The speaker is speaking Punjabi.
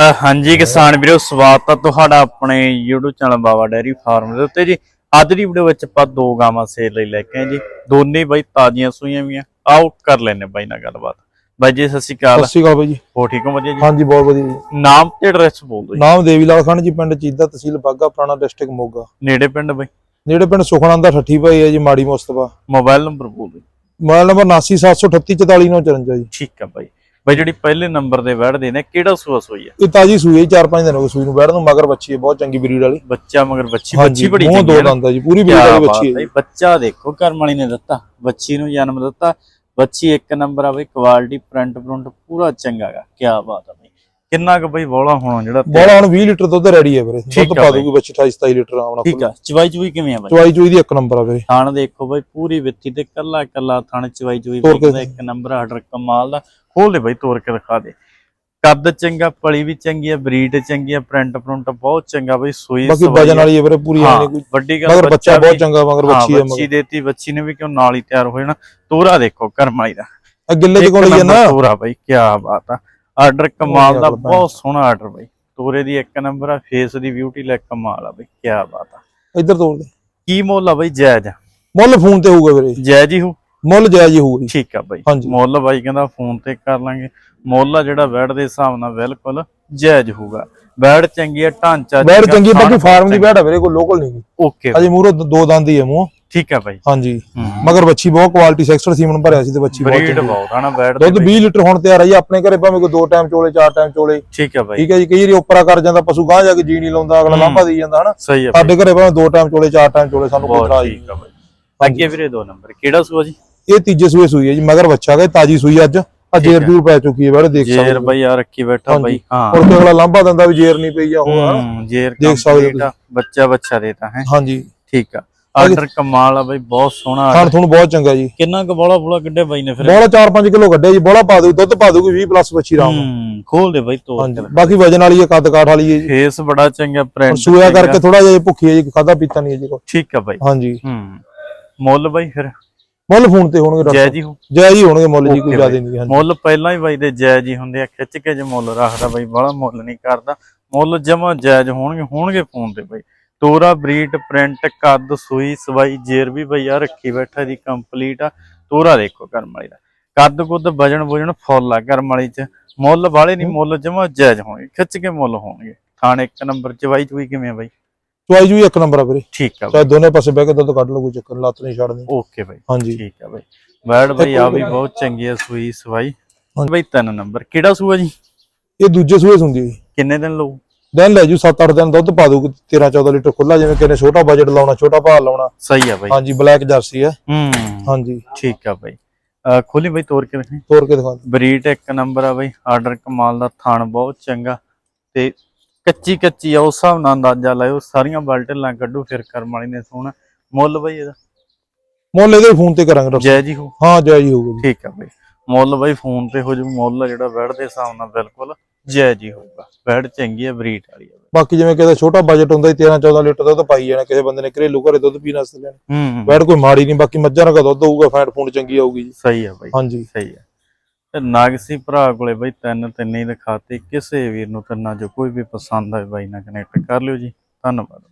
ਹਾਂਜੀ ਕਿਸਾਨ ਵੀਰੋ ਸਵਾਗਤ ਹੈ ਤੁਹਾਡਾ ਆਪਣੇ YouTube channel Baba dairy farm ਦੇ ਉੱਤੇ ਜੀ। ਅੱਜ ਦੀ ਵੀਡੀਓ ਵਿੱਚ ਆਪਾਂ ਦੋ ਗਾਵਾਂ ਸੇਲ ਲਈ ਲੈ ਕੇ ਆਏ ਜੀ। ਦੋਨੇ ਬਾਈ ਤਾਜ਼ੀਆਂ ਸੂਈਆਂ ਵੀਆਂ। ਆਓ ਕਰ ਲੈਨੇ ਬਾਈ ਨਾਲ ਗੱਲਬਾਤ। ਬਾਈ ਜੀ ਸਤਿ ਸ਼੍ਰੀ ਅਕਾਲ। ਸਤਿ ਸ਼੍ਰੀ ਅਕਾਲ ਬਾਈ ਜੀ। ਹੋ ਠੀਕ ਹੋ ਵਧੀਆ ਜੀ? ਹਾਂਜੀ ਬਹੁਤ ਵਧੀਆ ਜੀ। ਨਾਮ ਤੇ ਐਡਰੈਸ ਬੋਲ ਦਿਓ ਜੀ। ਨਾਮ ਦੇਵੀ ਲਾਲ ਖੰਡ ਜੀ ਪਿੰਡ ਚੀਦਾ ਤਹਿਸੀਲ ਬਾਗਾ ਪੁਰਾਣਾ ਡਿਸਟ੍ਰਿਕਟ ਮੋਗਾ। ਨੇੜੇ ਪਿੰਡ ਬਾਈ? ਨੇੜੇ ਪਿੰਡ ਸੁਖਨੰਦਾ ਠੱਠੀ ਭਾਈ ਹੈ ਜੀ ਮਾੜੀ ਮੁਸਤਫਾ। ਮੋਬਾਈਲ ਨੰਬਰ ਬੋਲ ਦਿਓ। ਮੋਬਾਈਲ ਨੰਬਰ 7973844954 ਜੀ। ਠੀਕ ਆ ਬਾਈ। ਬਾਈ ਜਿਹੜੀ ਪਹਿਲੇ ਨੰਬਰ ਦੇ ਵੜਦੇ ਨੇ ਕਿਹੜਾ ਸੂਆ ਸੋਈ ਆ ਇਹ ਤਾਜੀ ਸੂਈ ਹੈ 4-5 ਦਿਨ ਹੋ ਗਏ ਸੂਈ ਨੂੰ ਬੈਠ ਨੂੰ ਮਗਰ ਬੱਚੀ ਹੈ ਬਹੁਤ ਚੰਗੀ ਬਰੀਡ ਵਾਲੀ ਬੱਚਾ ਮਗਰ ਬੱਚੀ ਬੱਚੀ ਬੜੀ ਚੰਗੀ ਦੋ ਹੈ ਨਾ। ਦੰਦ ਹੈ ਜੀ ਪੂਰੀ ਬਰੀਡ ਵਾਲੀ ਬੱਚੀ ਹੈ। ਬੱਚਾ ਦੇਖੋ ਘਰ ਵਾਲੀ ਨੇ ਦਿੱਤਾ ਬੱਚੀ ਨੂੰ ਜਨਮ ਦਿੱਤਾ ਬੱਚੀ ਇੱਕ ਨੰਬਰ ਆ ਬਈ ਕੁਆਲਿਟੀ ਪ੍ਰਿੰਟ ਪ੍ਰਿੰਟ ਪੂਰਾ ਚੰਗਾ ਗਾ ਕੀ ਬਾਤ ਆ ਬਈ ਕਿੰਨਾ ਕੁ ਬਈ ਬੋਲਾ ਹੋਣਾ ਜਿਹੜਾ ਬੋਲਾ ਹੁਣ 20 ਲੀਟਰ ਦੁੱਧ ਰੈਡੀ ਹੈ ਵੀਰੇ। ਦੁੱਧ ਪਾ। ਦੂਗੀ ਬੱਚੀ 28-27 ਲੀਟਰ ਆਉਣਾ ਠੀਕ ਆ। ਚਵਾਈ ਚੁਈ ਕਿਵੇਂ ਆ ਬਈ? ਚਵਾਈ ਚੂਈ ਦੀ ਇੱਕ ਨੰਬਰ ਆ ਵੀਰੇ। ਥਾਣ ਦੇਖੋ ਬਈ ਪੂਰੀ ਵਿੱਥੀ ਤੇ ਕੱਲਾ ਕੱਲਾ ਥਾਣ ਚਵਾਈ ਚੁਈ ਦਾ ਇੱਕ ਨੰਬਰ ਆਰਡਰ ਕਮਾਲ ਦਾ। ਖੋਲ ਦੇ ਬਈ ਤੋਰ ਕੇ ਦਿਖਾ ਦੇ। ਕੱਦ ਚੰਗਾ ਪਲੀ ਵੀ ਚੰਗੀ ਆ ਬਰੀਡ ਚੰਗੀ ਆ ਪ੍ਰਿੰਟ ਪ੍ਰਿੰਟ ਬਹੁਤ ਚੰਗਾ ਬਈ ਸੂਈ ਬਾਕੀ ਵਜਨ ਵਾਲੀ ਹੈ ਵੀਰੇ ਪੂਰੀ ਆਣੀ ਕੋਈ। ਵੱਡੀ ਗੱਲ ਮਗਰ ਬੱਚਾ ਬਹੁਤ ਚੰਗਾ ਮਗਰ ਬੱਚੀ ਹੈ ਬੱਚੀ ਦੇਤੀ ਬੱਚੀ ਨੇ ਵੀ ਕਿਉਂ ਨਾਲ ਹੀ ਤਿਆਰ ਹੋ ਜਾਣਾ। ਤੋਰਾ ਦੇਖੋ ਕਰਮਾਈ ਦਾ। ਆ ਗਿੱਲੇ ਚ ਇੱਕ ਕੋਲ ਹੀ ਹੈ ਨਾ। ਨੰਬਰ ਤੋਰਾ ਬਾਈ ਕੀ ਬਾਤ ਆ। ਆਰਡਰ ਕਮਾਲ ਦਾ। ਬਹੁਤ ਸੋਹਣਾ ਆਰਡਰ ਬਾਈ। ਤੋਰੇ ਦੀ ਇੱਕ ਨੰਬਰ ਆ ਫੇਸ ਦੀ ਬਿਊਟੀ ਲੈ ਕਮਾਲ ਆ ਬਾਈ ਕੀ ਬਾਤ ਆ। ਇੱਧਰ ਤੋੜ ਦੇ। ਕੀ ਮੁੱਲ ਆ ਬਾਈ ਜਾਇਜ਼? ਆ? ਮੁੱਲ ਫੋਨ ਤੇ ਹੋਊਗਾ ਵੀਰੇ। ਜਾਇਜ਼ ਹੀ ਹੋ ਮੁੱਲ ਜਾਇਜ਼ ਹੀ ਹੋਊਗਾ ਠੀਕ ਆ ਬਾਈ। ਮੁੱਲ ਬਾਈ ਕਹਿੰਦਾ ਫੋਨ ਤੇ ਕਰ ਲਾਂਗੇ। ਮੁੱਲ ਆ ਜਿਹੜਾ ਬੈਡ ਦੇ ਹਿਸਾਬ ਨਾਲ ਬਿਲਕੁਲ ਜਾਇਜ਼ ਹੋਊਗਾ। ਬੈਡ ਚੰਗੀ ਆ ਢਾਂਚਾ ਬੈੜ ਚੰਗਾ, ਬਾਕੀ ਫਾਰਮ ਦੀ। ਬੈੜ ਆ ਵੀਰੇ ਕੋਈ ਲੋਕਲ ਨਹੀਂ ਓਕੇ ਅਜੇ ਮੂਰੋ ਦੋ ਦੰਦ ਹੀ ਹੈ ਮੂੰਹ। ਠੀਕ ਆ ਬਾਈ। ਹਾਂਜੀ। ਹੂੰ। ਮਗਰ ਬੱਚੀ ਬਹੁਤ ਕੁਆਲਿਟੀ ਸੈਕਸਟਰ ਸੀਮਨ ਭਰਿਆ ਸੀ ਤੇ ਬੱਚੀ ਬਹੁਤ ਬਰੀਡ। ਬਹੁਤ ਆ ਨਾ ਬੈਡ ਦੁੱਧ 20 ਲੀਟਰ ਹੁਣ ਤਿਆਰ ਆ ਜੀ ਆਪਣੇ ਘਰੇ ਭਾਵੇਂ ਕੋਈ ਦੋ ਟਾਈਮ ਚੋਲੇ ਚਾਰ ਟਾਈਮ ਚੋਲੇ। ਠੀਕ ਆ ਬਾਈ। ਠੀਕ ਹੈ ਜੀ ਕਈ ਵਾਰੀ ਉਪਰਾ ਕਰ ਜਾਂਦਾ ਪਸ਼ੂ ਗਾਂ ਜਾ ਕੇ ਜੀ ਨਹੀਂ ਲਾਉਂਦਾ ਅਗਲਾ ਲਾਂਭਾ ਦੇਈ ਜਾਂਦਾ ਹਨਾ? ਸਾਡੇ ਘਰੇ ਭਾਵੇਂ ਦੋ ਟਾਈਮ ਚੋਲੇ ਚਾਰ ਟਾਈਮ ਚੋਲੇ ਸਾਨੂੰ ਕੋਈ ਇਤਰਾਜ਼ ਨਹੀਂ। ਅੱਗੇ ਵੀਰੇ ਦੋ ਨੰਬਰ ਕਿਹੜਾ ਸੂਆ ਜੀ? ਇਹ ਤੀਜੇ ਸੂਏ ਸੂਈ ਹੈ ਜੀ ਮਗਰ ਬੱਚਾ ਗਏ ਤਾਜੀ ਸੂਈ ਅੱਜ। ਆ ਜੇਰ ਜੂਰ ਪੈ ਚੁੱਕੀ ਹੈ ਬਾਰੇ ਦੇਖ ਸਕਦੇ ਜੇਰ ਬਾਈ ਆ ਰੱਖੀ ਬੈਠਾ। ਬਾਈ। ਹਾਂ। ਹੁਣ ਤੇ ਅਗਲਾ ਲਾਂਭਾ ਦਿੰਦਾ ਵੀ ਜੇਰ ਨਹੀਂ ਪਈ ਆ ਉਹ ਹਨਾ? ਹੂੰ, ਜੇਰ ਦੇਖ ਸਕਦੇ ਬੱਚਾ ਬੱਚਾ ਦੇਤਾ ਹੈ? ਹਾਂਜੀ। ਠੀਕ ਆ। ਆਰਡਰ ਕਮਾਲ ਆ ਬਾਈ ਬਹੁਤ ਸੋਹਣਾ ਖਾਣ ਤੁਹਾਨੂੰ ਬਹੁਤ ਚੰਗਾ ਜੀ। ਕਿੰਨਾ ਕੁ ਬੋਲਾ ਬੋਲਾ ਕੱਢਿਆ ਬਾਈ ਨੇ ਫਿਰ? ਬੋਲਾ 4-5 ਕਿਲੋ ਕੱਢਿਆ ਜੀ ਬੋਲਾ ਪਾ ਦੂ ਦੁੱਧ ਪਾ ਦੂਗੀ 20 ਪਲੱਸ ਬੱਚੀ ਰਾਮ ਹੂੰ ਖੋਲ ਦੇ ਬਾਈ ਕੇ। ਬਾਕੀ ਵਜਨ ਵਾਲੀ ਹੈ ਕੱਦ ਕਾਠ ਵਾਲੀ ਹੈ ਜੀ। ਫੇਸ ਬੜਾ ਚੰਗਾ ਪ੍ਰਿੰਟ ਸੂਇਆ ਕਰਕੇ ਥੋੜਾ ਜਿਹਾ ਭੁੱਖੀ ਹੈ ਜੀ ਖਾਦਾ ਪੀਤਾ ਨਹੀਂ ਹੈ ਜੀ ਕੋਈ। ਠੀਕ ਆ ਬਾਈ। ਹਾਂਜੀ। ਹੂੰ ਮੁੱਲ ਬਾਈ ਫਿਰ? ਮੁੱਲ ਫੋਨ ਤੇ ਹੋਣਗੇ ਜੈ ਜੀ ਹੋ ਜੈ ਜੀ ਹੋਣਗੇ ਮੁੱਲ ਜੀ ਕੋਈ ਜ਼ਿਆਦਾ। ਨਹੀਂ ਹਾਂਜੀ। ਮੁੱਲ ਪਹਿਲਾਂ ਹੀ ਬਾਈ ਦੇ ਜਾਇਜ਼ ਹੀ ਹੁੰਦੇ ਆ ਖਿੱਚ ਕੇ ਜੇ ਮੁੱਲ ਰੱਖਦਾ ਬਾਈ ਬੜਾ ਮੁੱਲ ਨਹੀਂ ਕਰਦਾ। ਮੁੱਲ ਜਮਾ ਜਾਇਜ਼ ਹੋਣਗੇ ਹੋਣਗੇ ਫੋਨ ਤੇ ਬਾਈ। ਤੋਰਾ ਬਰੀਡ ਪ੍ਰਿੰਟ ਕੱਦ ਸੂਈ ਸਵਾਈ ਜੇਰ ਵੀ ਬਈ ਆ ਰੱਖੀ ਬੈਠਾ ਦੀ ਕੰਪਲੀਟ ਆ। ਤੋਰਾ ਦੇਖੋ ਕਰਮ ਵਾਲੀ ਦਾ। ਕੱਦ ਕੁੱਦ ਵਜਣ ਵਜਣ ਫੁੱਲ ਆ ਕਰਮ ਵਾਲੀ ਚ। ਮੁੱਲ ਵਾਲੇ ਨਹੀਂ ਮੁੱਲ ਜਮਾ ਜਾਇਜ਼ ਹੋਣਗੇ ਖਿੱਚ ਕੇ ਮੁੱਲ ਹੋਣਗੇ। ਥਾਣ ਇੱਕ ਨੰਬਰ ਚਵਾਈ ਚੂਈ ਕਿਵੇਂ ਆ ਬਾਈ? ਚੁਆਈ ਜੂ ਇੱਕ ਨੰਬਰ ਆ ਵੀਰੇ। ਠੀਕ ਆ ਚਾਹੇ ਦੋਨੇ ਪਾਸੇ ਬਹਿ ਕੇ ਦੁੱਧ ਕੱਢ ਲਓ ਕੋਈ ਚੱਕਰ ਲੱਤ ਨਹੀਂ ਛੱਡਦੀ ਓਕੇ ਬਾਈ। ਹਾਂਜੀ। ਠੀਕ ਆ ਬਾਈ। ਬੈਡ ਬਾਈ ਆ ਵੀ ਬਹੁਤ ਚੰਗੀ ਆ ਸੂਈ ਸਵਾਈ। ਬਾਈ ਤਿੰਨ ਨੰਬਰ। ਕਿਹੜਾ ਸੂਆ ਜੀ? ਇਹ ਦੂਜੇ ਸੂਏ ਹੁੰਦੀ ਹੈ ਕਿੰਨੇ ਦਿਨ ਲਊ? ਦਿਨ ਲੈ ਜੂ 7-8 ਦਿਨ ਦੁੱਧ ਪਾ ਦੂਗੀ 13-14 ਲੀਟਰ ਖੁੱਲਾ ਜਿਵੇਂ ਕਿਨੇ ਛੋਟਾ ਬਜਟ ਲਾਉਣਾ ਛੋਟਾ ਭਾਅ ਲਾਉਣਾ। ਸਹੀ ਆ ਬਾਈ। ਹਾਂਜੀ ਬਲੈਕ ਜਰਸੀ ਹੈ। ਹੂੰ। ਹਾਂਜੀ। ਠੀਕ ਆ ਬਾਈ। ਖੋਲੀ ਬਾਈ ਤੋੜ ਕੇ ਦੇਖੀ ਤੋੜ ਕੇ ਦਿਖਾ। ਬਰੀਡ ਇੱਕ ਨੰਬਰ ਆ ਬਾਈ ਆਰਡਰ ਕਮਾਲ ਦਾ ਥਾਣ ਬਹੁਤ ਚੰਗਾ। ਤੇ ਕੱਚੀ ਕੱਚੀ ਆ ਉਸ ਹਿਸਾਬ ਨਾਲ ਅੰਦਾਜ਼ਾ ਲਾਇਓ ਸਾਰੀਆਂ ਬਲਟਲਾਂ ਕੱਢੋ ਫਿਰ ਕਰਮ ਵਾਲੀ ਨੇ ਸੋਹਣਾ। ਮੁੱਲ ਬਾਈ ਇਹਦਾ? ਮੁੱਲ ਇਹਦੇ ਫੋਨ ਤੇ ਕਰਾਂਗੇ ਜੈ ਜੀ ਹੋ। ਹਾਂ ਜੈ ਜੀ ਹੋਊਗਾ ਠੀਕ ਆ ਬਾਈ। ਮੁੱਲ ਬਾਈ ਫੋਨ ਤੇ ਹੋ ਜੂ ਮੁੱਲ ਜਿਹੜਾ ਬੈਡ ਦੇ ਹਿਸਾਬ ਨਾਲ ਬਿਲਕੁਲ। ਜੈ ਜੀ ਹੋਊਗਾ। ਬੈਡ ਚੰਗੀ ਆ ਬਰੀਡ ਵਾਲੀ ਆ। ਬਾਕੀ ਜਿਵੇਂ ਕਿਤੇ ਛੋਟਾ ਬਜਟ ਹੁੰਦਾ 13-14 ਲੀਟਰ ਦੁੱਧ ਪਾਈ ਜਾਣਾ ਕਿਸੇ ਬੰਦੇ ਨੇ ਘਰੇਲੂ ਘਰੇ ਦੁੱਧ ਪੀਣ ਵਾਸਤੇ ਲੈਣਾ। ਹੂੰ ਹੂੰ। ਬੈਡ ਕੋਈ ਮਾੜੀ ਨਹੀਂ ਬਾਕੀ ਮੱਝਾਂ ਦਾ ਦੁੱਧ ਹੋਊਗਾ ਫੈਟ ਫੂਡ ਚੰਗੀ ਆਊਗੀ ਜੀ। ਸਹੀ ਆ ਬਾਈ। ਹਾਂਜੀ। ਸਹੀ ਹੈ ਤੇ ਨਾਗਸੀ ਭਰਾ ਕੋਲੇ ਬਈ ਤਿੰਨ ਤਿੰਨ ਹੀ ਦਿਖਾਤੇ। ਕਿਸੇ ਵੀਰ ਨੂੰ ਤਿੰਨਾਂ ਚੋਂ ਕੋਈ ਵੀ ਪਸੰਦ ਆਏ ਬਾਈ ਨਾਲ ਕਨੈਕਟ ਕਰ ਲਿਓ ਜੀ। ਧੰਨਵਾਦ